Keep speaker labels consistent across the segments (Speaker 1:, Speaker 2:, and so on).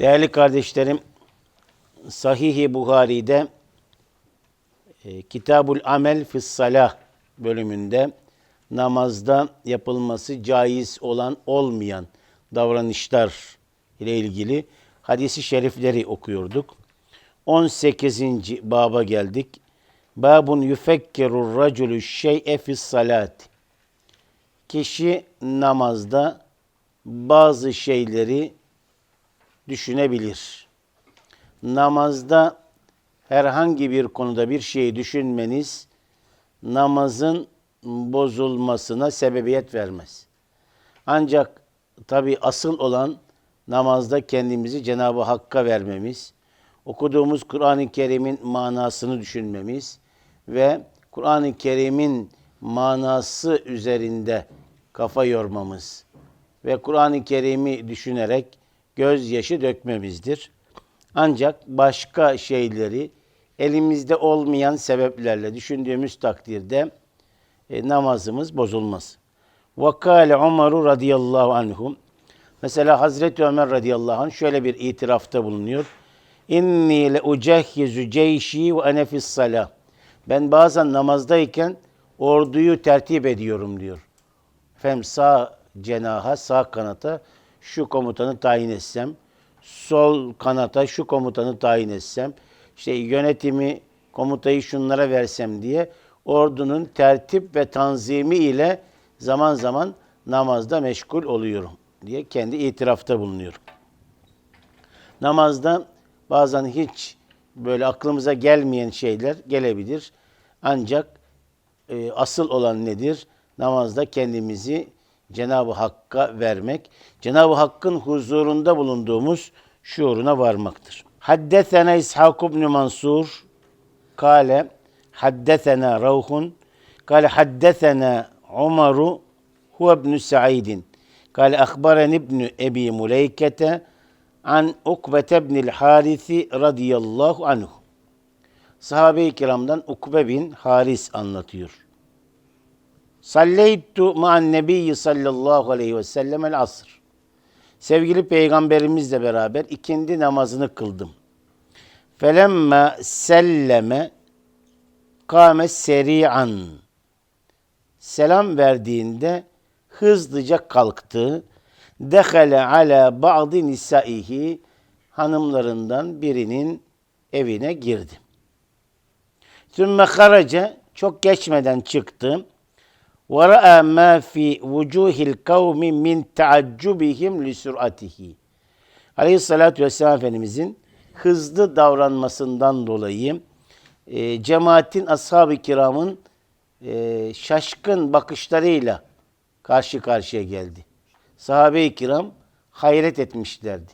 Speaker 1: Değerli kardeşlerim, Sahih-i Buhari'de e, Kitabul Amel Fis bölümünde namazda yapılması caiz olan olmayan davranışlar ile ilgili hadisi şerifleri okuyorduk. 18. baba geldik. Babun yufekkerur raculu şey'e fis. Kişi namazda bazı şeyleri düşünebilir. Namazda herhangi bir konuda bir şeyi düşünmeniz namazın bozulmasına sebebiyet vermez. Ancak tabi asıl olan namazda kendimizi Cenab-ı Hakk'a vermemiz, okuduğumuz Kur'an-ı Kerim'in manasını düşünmemiz ve Kur'an-ı Kerim'in manası üzerinde kafa yormamız ve Kur'an-ı Kerim'i düşünerek gözyaşı dökmemizdir. Ancak başka şeyleri elimizde olmayan sebeplerle düşündüğümüz takdirde e, namazımız bozulmaz. Vakale Umaru radıyallahu anhum. Mesela Hazreti Ömer radıyallahu anh şöyle bir itirafta bulunuyor. İnni le ucehhizu ceyşi ve ene fis. Ben bazen namazdayken orduyu tertip ediyorum diyor. Efendim sağ cenaha, sağ kanata şu komutanı tayin etsem, sol kanata şu komutanı tayin etsem, işte yönetimi, komutayı şunlara versem diye ordunun tertip ve tanzimi ile zaman zaman namazda meşgul oluyorum diye kendi itirafta bulunuyor. Namazda bazen hiç böyle aklımıza gelmeyen şeyler gelebilir. Ancak e, asıl olan nedir? Namazda kendimizi Cenab-ı Hakk'a vermek, Cenab-ı Hakk'ın huzurunda bulunduğumuz şuuruna varmaktır. Haddesena İshak ibn Mansur kale haddesena Ravhun kale haddesena Umaru huve ibn Sa'idin kale ahbaren ibn Ebi Muleykete an Ukbete ibn Harisi radıyallahu anhu. Sahabe-i kiramdan Ukbe bin Haris anlatıyor. Salleytu ma'an nebiyyi sallallahu aleyhi ve sellem el asr. Sevgili peygamberimizle beraber ikindi namazını kıldım. Felemme selleme kâme seri'an. Selam verdiğinde hızlıca kalktı. Dehale ala ba'di nisaihi hanımlarından birinin evine girdi. Sümme haraca çok geçmeden çıktı. وَرَأَى مَا فِي وُجُوهِ الْقَوْمِ مِنْ تَعَجُّبِهِمْ لِسُرْعَتِهِ Aleyhissalatü Vesselam Efendimizin hızlı davranmasından dolayı e, cemaatin ashab-ı kiramın e, şaşkın bakışlarıyla karşı karşıya geldi. Sahabe-i kiram hayret etmişlerdi.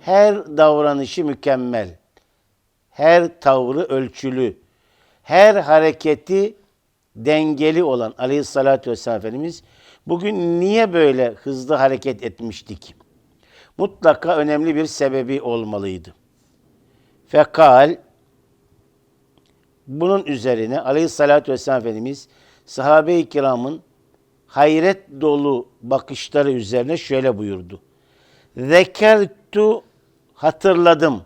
Speaker 1: Her davranışı mükemmel, her tavrı ölçülü, her hareketi dengeli olan aleyhissalatü vesselam Efendimiz bugün niye böyle hızlı hareket etmiştik? Mutlaka önemli bir sebebi olmalıydı. Fekal bunun üzerine aleyhissalatü vesselam Efendimiz sahabe-i kiramın hayret dolu bakışları üzerine şöyle buyurdu. Zekertu hatırladım.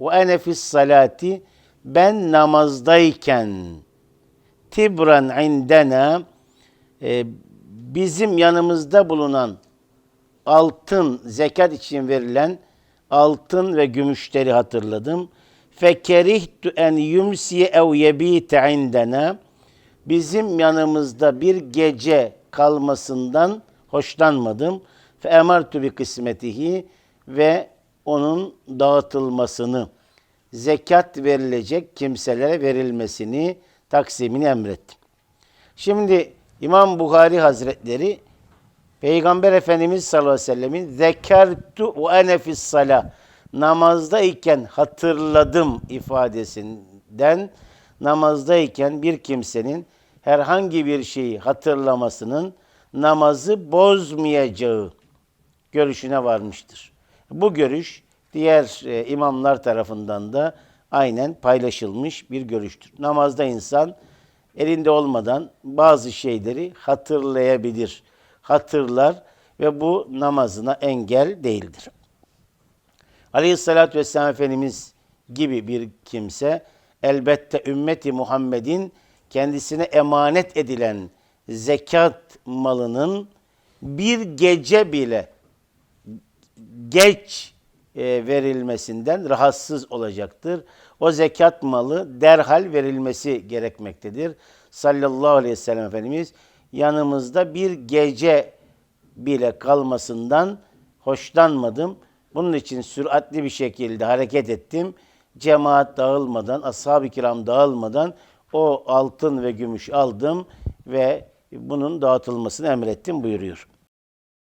Speaker 1: Ve ene fis salati ben namazdayken tibran indena e, bizim yanımızda bulunan altın zekat için verilen altın ve gümüşleri hatırladım. Fekerihtu en yumsiye ev yebite indena bizim yanımızda bir gece kalmasından hoşlanmadım. Fe emartu bi kısmetihi ve onun dağıtılmasını, zekat verilecek kimselere verilmesini taksimini emrettim. Şimdi İmam Bukhari Hazretleri Peygamber Efendimiz sallallahu aleyhi ve sellemin zekertu ve ene fis salah namazdayken hatırladım ifadesinden namazdayken bir kimsenin herhangi bir şeyi hatırlamasının namazı bozmayacağı görüşüne varmıştır. Bu görüş diğer e, imamlar tarafından da aynen paylaşılmış bir görüştür. Namazda insan elinde olmadan bazı şeyleri hatırlayabilir. Hatırlar ve bu namazına engel değildir. Aleyhissalatü vesselam Efendimiz gibi bir kimse elbette ümmeti Muhammed'in kendisine emanet edilen zekat malının bir gece bile geç verilmesinden rahatsız olacaktır. O zekat malı derhal verilmesi gerekmektedir. Sallallahu aleyhi ve sellem Efendimiz yanımızda bir gece bile kalmasından hoşlanmadım. Bunun için süratli bir şekilde hareket ettim. Cemaat dağılmadan, ashab-ı kiram dağılmadan o altın ve gümüş aldım ve bunun dağıtılmasını emrettim buyuruyor.